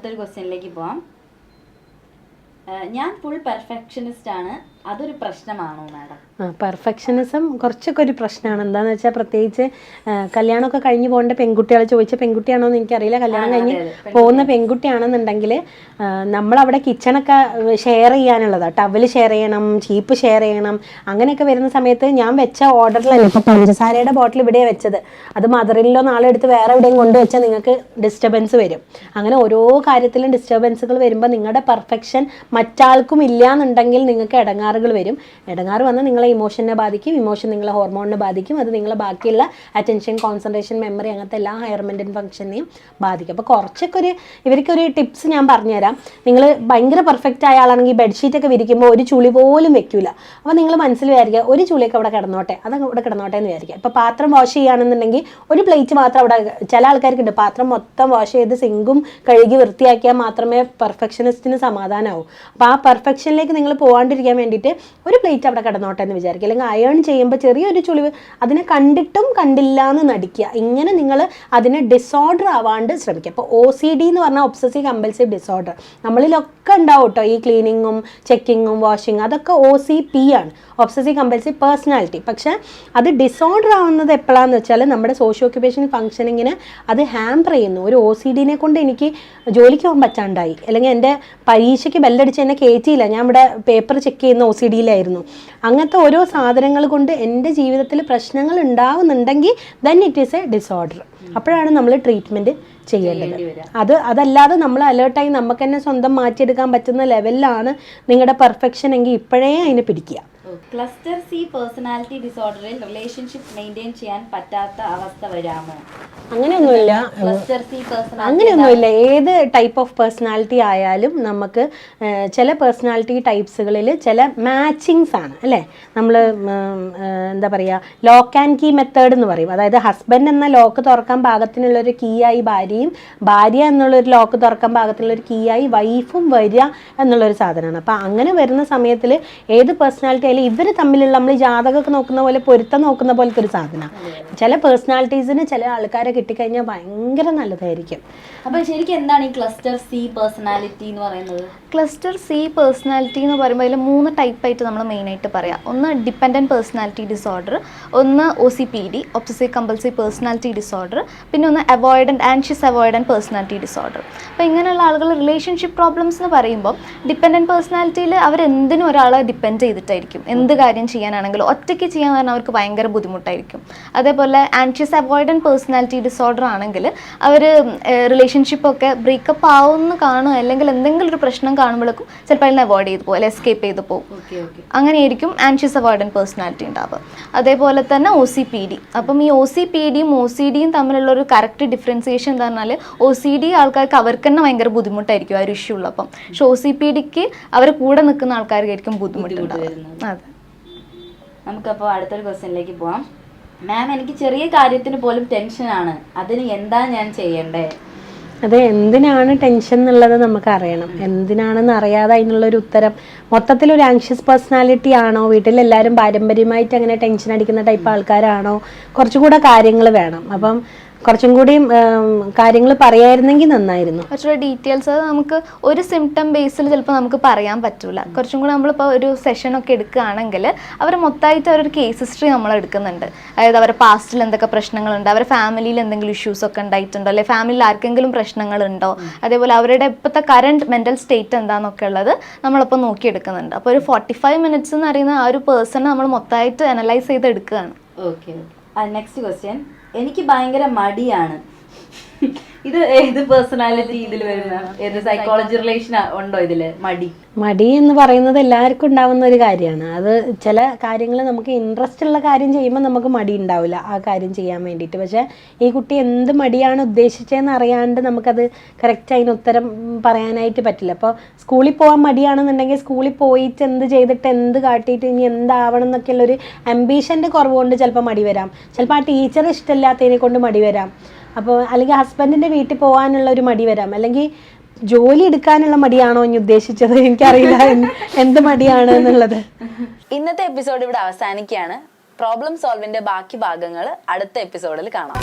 അടുത്തൊരു ക്വസ്റ്റ്യനിലേക്ക് പോവാം. ഞാൻ ഫുൾ പെർഫെക്ഷനിസ്റ്റ് ആണ്. അതൊരു പ്രശ്നമാണോ മാഡം? പെർഫെക്ഷനിസം കുറച്ചൊക്കെ ഒരു പ്രശ്നമാണ്. എന്താണെന്ന് വെച്ചാൽ പ്രത്യേകിച്ച് കല്യാണമൊക്കെ കഴിഞ്ഞ് പോകേണ്ട പെൺകുട്ടികളെ ചോദിച്ച പെൺകുട്ടിയാണോ എന്ന് എനിക്കറിയില്ല. കല്യാണം കഴിഞ്ഞ് പോകുന്ന പെൺകുട്ടിയാണെന്നുണ്ടെങ്കിൽ നമ്മളവിടെ കിച്ചണൊക്കെ ഷെയർ ചെയ്യാനുള്ളതാണ് ടവൽ ഷെയർ ചെയ്യണം ചീപ്പ് ഷെയർ ചെയ്യണം. അങ്ങനെയൊക്കെ വരുന്ന സമയത്ത് ഞാൻ വെച്ച ഓർഡറിലല്ല ഇപ്പോൾ പഞ്ചസാരയുടെ ബോട്ടിൽ ഇവിടെ വെച്ചത്. അത് മദറിലോ നാളെ എടുത്ത് വേറെ എവിടെയും കൊണ്ടുവച്ചാൽ നിങ്ങൾക്ക് ഡിസ്റ്റർബൻസ് വരും. അങ്ങനെ ഓരോ കാര്യത്തിലും ഡിസ്റ്റർബൻസുകൾ വരുമ്പോൾ നിങ്ങളുടെ പെർഫെക്ഷൻ മറ്റാൾക്കും ഇല്ല എന്നുണ്ടെങ്കിൽ നിങ്ങൾക്ക് ഇടങ്ങാറുകൾ വരും. ഇടങ്ങാറ് വന്നാൽ നിങ്ങളെ ഇമോഷനെ ബാധിക്കും ഇമോഷൻ നിങ്ങളെ ഹോർമോണിനെ ബാധിക്കും. അത് നിങ്ങളെ ബാക്കിയുള്ള അറ്റൻഷൻ കോൺസെൻട്രേഷൻ മെമ്മറി അങ്ങനത്തെ എല്ലാ ഹയർ മെന്റൻ ഫംഗ്ഷനെയും ബാധിക്കും. അപ്പോൾ കുറച്ചൊക്കെ ഒരു ഇവർക്കൊരു ടിപ്സ് ഞാൻ പറഞ്ഞുതരാം. നിങ്ങൾ ഭയങ്കര പെർഫെക്റ്റ് ആയ ആളാണെങ്കിൽ ബെഡ്ഷീറ്റൊക്കെ വിരിക്കുമ്പോൾ ഒരു ചുളി പോലും വെക്കില്ല അപ്പോൾ നിങ്ങൾ മനസ്സിൽ വിചാരിക്കുക ഒരു ചുളിയൊക്കെ അവിടെ കിടന്നോട്ടെ അത് അവിടെ കിടന്നോട്ടെ എന്ന് വിചാരിക്കുക. ഇപ്പോൾ പാത്രം വാഷ് ചെയ്യുകയാണെന്നുണ്ടെങ്കിൽ ഒരു പ്ലേറ്റ് മാത്രം അവിടെ ചില ആൾക്കാർക്കുണ്ട് പാത്രം മൊത്തം വാഷ് ചെയ്ത് സിങ്കും കഴുകി വൃത്തിയാക്കിയാൽ മാത്രമേ പെർഫെക്ഷനിസ്റ്റിന് സമാധാനമാവും അപ്പോൾ ആ പെർഫെക്ഷനിലേക്ക് നിങ്ങൾ പോകാണ്ടിരിക്കാൻ വേണ്ടിയിട്ട് ഒരു പ്ലേറ്റ് അവിടെ കിടന്നോട്ടെ എന്ന് വിചാരിക്കുക അല്ലെങ്കിൽ അയൺ ചെയ്യുമ്പോൾ ചെറിയൊരു ചുളിവ് അതിനെ കണ്ടിട്ടും കണ്ടില്ല എന്ന് നടിക്കുക. ഇങ്ങനെ നിങ്ങൾ അതിനെ ഡിസോർഡർ ആവാണ്ട് ശ്രമിക്കുക. അപ്പോൾ ഒ സി ഡി എന്ന് പറഞ്ഞാൽ ഒബ്സസീവ് കമ്പൽസീവ് ഡിസോർഡർ നമ്മളിലൊക്കെ ഉണ്ടാവും കേട്ടോ ഈ ക്ലീനിങ്ങും ചെക്കിങ്ങും വാഷിങ്ങും അതൊക്കെ ഒ സി പി ആണ്. ഒബ്സസീവ് കമ്പൽസീവ് പേഴ്സണാലിറ്റി പക്ഷേ അത് ഡിസോർഡർ ആവുന്നത് എപ്പോഴാന്ന് വെച്ചാൽ നമ്മുടെ സോഷ്യോ ഓക്യുപേഷൻ ഫംഗ്ഷനിങ്ങിന് അത് ഹാമ്പർ ചെയ്യുന്നു. ഒരു ഒ സി ഡിനെ കൊണ്ട് എനിക്ക് ജോലിക്ക് പോകാൻ പറ്റാണ്ടായി. അല്ലെങ്കിൽ എന്റെ പരീക്ഷയ്ക്ക് ബെല്ലടിച്ച് എന്നെ കയറ്റിയില്ല ഞാൻ ഇവിടെ പേപ്പർ ചെക്ക് ചെയ്യുന്ന ഒ സി ഡിയിലായിരുന്നു അങ്ങനത്തെ ഓരോ സാധനങ്ങൾ കൊണ്ട് എന്റെ ജീവിതത്തിൽ പ്രശ്നങ്ങൾ ഉണ്ടാവുന്നുണ്ടെങ്കിൽ then it is a disorder അപ്പോഴാണ് നമ്മൾ ട്രീറ്റ്മെന്റ് ചെയ്യേണ്ടത്. അത് അതല്ലാതെ നമ്മൾ അലേർട്ടായി നമുക്ക് തന്നെ സ്വന്തം മാറ്റിയെടുക്കാൻ പറ്റുന്ന ലെവലിലാണ് നിങ്ങളുടെ പെർഫെക്ഷൻ എങ്കിൽ ഇപ്പോഴേ അതിനെ പിടിക്കുക. ക്ലസ്റ്റർ സി പേഴ്സണാലിറ്റി ഡിസോർഡറിൽ റിലേഷൻഷിപ്പ് മെയിന്റെയിൻ ചെയ്യാൻ പറ്റാത്ത അവസ്ഥ വരാമോ? അങ്ങനെയൊന്നുമില്ല. ക്ലസ്റ്റർ സി അങ്ങനെയൊന്നുമില്ല. ഏത് ടൈപ്പ് ഓഫ് പേഴ്സണാലിറ്റി ആയാലും നമുക്ക് ചില പേഴ്സണാലിറ്റി ടൈപ്സുകളിൽ ചില മാച്ചിങ്സ് ആണ് അല്ലേ? നമ്മൾ എന്താ പറയുക ലോക്ക് ആൻഡ് കീ മെത്തേഡ് എന്ന് പറയും. അതായത് ഹസ്ബൻഡ് എന്ന ലോക്ക് തുറക്കാൻ പാകത്തിനുള്ളൊരു കീ ആയി ഭാര്യയും ഭാര്യ എന്നുള്ളൊരു ലോക്ക് തുറക്കാൻ പാകത്തിനുള്ളൊരു കീ ആയി വൈഫും വരിക എന്നുള്ളൊരു സാധനമാണ്. അപ്പോൾ അങ്ങനെ വരുന്ന സമയത്തിൽ ഏത് പേഴ്സണാലിറ്റി ഇവർ തമ്മിലുള്ള നമ്മൾ ജാതകമൊക്കെ നോക്കുന്ന പോലെ പൊരുത്തം നോക്കുന്ന പോലത്തെ ഒരു സാധനമാണ് ചില പേഴ്സണാലിറ്റീസിന് ചില ആൾക്കാരെ കിട്ടിക്കഴിഞ്ഞാൽ ഭയങ്കര നല്ലതായിരിക്കും. അപ്പൊ ശരിക്കും എന്താണ് ഈ ക്ലസ്റ്റർ സി പേഴ്സണാലിറ്റി എന്ന് പറയുന്നത്? ക്ലസ്റ്റർ സി പേഴ്സണാലിറ്റി എന്ന് പറയുമ്പോൾ അതിൽ മൂന്ന് ടൈപ്പായിട്ട് നമ്മൾ മെയിൻ ആയിട്ട് പറയാം. ഒന്ന് ഡിപ്പെൻഡന്റ് പേഴ്സണാലിറ്റി ഡിസോർഡർ ഒന്ന് O C P D obsessive compulsive personality disorder പിന്നെ ഒന്ന് avoidant anxious avoidant personality disorder അപ്പോൾ ഇങ്ങനെയുള്ള ആളുകൾ റിലേഷൻഷിപ്പ് പ്രോബ്ലംസ് എന്ന് പറയുമ്പോൾ ഡിപ്പെൻഡന്റ് പേഴ്സണാലിറ്റിയിൽ അവരെന്തിനും ഒരാളെ ഡിപ്പെൻഡ് ചെയ്തിട്ടായിരിക്കും. എന്ത് കാര്യം ചെയ്യാനാണെങ്കിലും ഒറ്റയ്ക്ക് ചെയ്യാൻ പറഞ്ഞാൽ അവർക്ക് ഭയങ്കര ബുദ്ധിമുട്ടായിരിക്കും. അതേപോലെ ആൻഷ്യസ് അവോയ്ഡന്റ് പേഴ്സണാലിറ്റി ഡിസോർഡർ ആണെങ്കിൽ അവർ റിലേഷൻഷിപ്പൊക്കെ ബ്രേക്കപ്പ് ആവുമെന്ന് കാണും. അല്ലെങ്കിൽ എന്തെങ്കിലും ഒരു പ്രശ്നം കാണുമ്പോഴേക്കും ചിലപ്പോൾ അതിനെ അവോയ്ഡ് ചെയ്ത് പോകും അല്ലെങ്കിൽ എസ്കേപ്പ് ചെയ്ത് പോകും. അങ്ങനെയായിരിക്കും ആൻഷ്യസ് അവോയ്ഡൻ പേഴ്സണാലിറ്റി ഉണ്ടാവുക. അതേപോലെ തന്നെ ഒ സി പി ഡി അപ്പം ഈ ഒ സി പി ഡിയും ഒ സി ഡിയും തമ്മിലുള്ള ഒരു കറക്റ്റ് ഡിഫറൻസിയേഷൻ എന്ന് പറഞ്ഞാൽ ഒ സി ഡി ആൾക്കാർക്ക് അവർക്ക് തന്നെ ഭയങ്കര ബുദ്ധിമുട്ടായിരിക്കും ആ ഒരു ഇഷ്യൂ ഉള്ളപ്പം. പക്ഷെ ഒ സി പി ഡിക്ക് അവർ കൂടെ നിൽക്കുന്ന ആൾക്കാർക്കായിരിക്കും ബുദ്ധിമുട്ടുണ്ടാവുക. അതെ. നമുക്കപ്പോൾ അടുത്തൊരു ക്വസ്റ്റ്യനിലേക്ക് പോവാം. മാം എനിക്ക് ചെറിയ കാര്യത്തിന് പോലും ടെൻഷനാണ് അതിന് എന്താ ഞാൻ ചെയ്യണ്ടേ? അത് എന്തിനാണ് ടെൻഷൻ എന്നുള്ളത് നമുക്ക് അറിയണം എന്തിനാണെന്ന് അറിയാതെ അതിനുള്ളൊരു ഉത്തരം. മൊത്തത്തിൽ ഒരു ആങ്ഷ്യസ് പേഴ്സണാലിറ്റി ആണോ? വീട്ടിൽ എല്ലാവരും പാരമ്പര്യമായിട്ട് അങ്ങനെ ടെൻഷൻ അടിക്കുന്ന ടൈപ്പ് ആൾക്കാരാണോ? കുറച്ചുകൂടെ കാര്യങ്ങൾ വേണം. അപ്പം കുറച്ചും കൂടി കാര്യങ്ങൾ പറയായിരുന്നെങ്കിൽ നന്നായിരുന്നു. കുറച്ചുകൂടെ ഡീറ്റെയിൽസ് അത് നമുക്ക് ഒരു സിംറ്റം ബേസിൽ ചിലപ്പോൾ നമുക്ക് പറയാൻ പറ്റൂല. കുറച്ചും കൂടി നമ്മളിപ്പോൾ ഒരു സെഷൻ ഒക്കെ എടുക്കുകയാണെങ്കിൽ അവർ മൊത്തമായിട്ട് അവരൊരു കേസ് ഹിസ്റ്ററി നമ്മൾ എടുക്കുന്നുണ്ട്. അതായത് അവരുടെ പാസ്റ്റിൽ എന്തൊക്കെ പ്രശ്നങ്ങളുണ്ട് അവരുടെ ഫാമിലിയിൽ എന്തെങ്കിലും ഇഷ്യൂസ് ഒക്കെ ഉണ്ടായിട്ടുണ്ടോ അല്ലെങ്കിൽ ഫാമിലിയിൽ ആർക്കെങ്കിലും പ്രശ്നങ്ങളുണ്ടോ? അതേപോലെ അവരുടെ ഇപ്പോഴത്തെ കറണ്ട് മെന്റൽ സ്റ്റേറ്റ് എന്താണെന്നൊക്കെ ഉള്ളത് നമ്മളിപ്പോൾ നോക്കിയെടുക്കുന്നുണ്ട്. അപ്പോൾ ഒരു ഫോർട്ടി ഫൈവ് മിനിറ്റ്സ് എന്ന് പറയുന്ന ആ ഒരു പേഴ്സണെ നമ്മൾ മൊത്തമായിട്ട് അനലൈസ് ചെയ്ത് എടുക്കുകയാണ് ഓക്കെ നെക്സ്റ്റ് ക്വസ്റ്റ്യൻ എനിക്ക് ഭയങ്കര മടിയാണ്. ഇത് ഏത് പേഴ്സണാലിറ്റി ഇതിൽ വരുന്ന? ഏത് സൈക്കോളജി റിലേഷൻ ഉണ്ടോ ഇതിൽ? മടി. മടി എന്ന് പറയുന്നത് എല്ലാവർക്കും ഉണ്ടാവുന്ന ഒരു കാര്യമാണ്. അത് ചില കാര്യങ്ങൾ നമുക്ക് ഇൻട്രസ്റ്റ് ഉള്ള കാര്യം ചെയ്യുമ്പോൾ നമുക്ക് മടി ഉണ്ടാവില്ല. ആ കാര്യം ചെയ്യാൻ വേണ്ടിയിട്ട്. പക്ഷേ ഈ കുട്ടി എന്ത് മടിയാണ് ഉദ്ദേശിച്ചതെന്ന് അറിയാണ്ട് നമുക്കത് കറക്റ്റ് അതിന് ഉത്തരം പറയാനായിട്ട് പറ്റില്ല. അപ്പോൾ സ്കൂളിൽ പോകാൻ മടിയാണെന്നുണ്ടെങ്കിൽ സ്കൂളിൽ പോയിട്ട് എന്ത് ചെയ്തിട്ട് എന്ത് കാട്ടിയിട്ട് ഇനി എന്താവണം എന്നൊക്കെയുള്ളൊരു അംബീഷന്റെ കുറവ് കൊണ്ട് ചിലപ്പോൾ മടി വരാം. ചിലപ്പോൾ ആ ടീച്ചർ ഇഷ്ടമില്ലാത്തതിനെ കൊണ്ട് മടി വരാം. അപ്പോൾ അല്ലെങ്കിൽ ഹസ്ബൻഡിന്റെ വീട്ടിൽ പോകാനുള്ള ഒരു മടി വരാം. അല്ലെങ്കിൽ ജോലി എടുക്കാനുള്ള മടിയാണോ ഇനി ഉദ്ദേശിച്ചത്? എനിക്കറിയില്ല. എന്ത് മടിയാണ് എന്നുള്ളത്. ഇന്നത്തെ എപ്പിസോഡ് ഇവിടെ അവസാനിക്കുകയാണ്. പ്രോബ്ലം സോൾവിന്റെ ബാക്കി ഭാഗങ്ങൾ അടുത്ത എപ്പിസോഡിൽ കാണാം.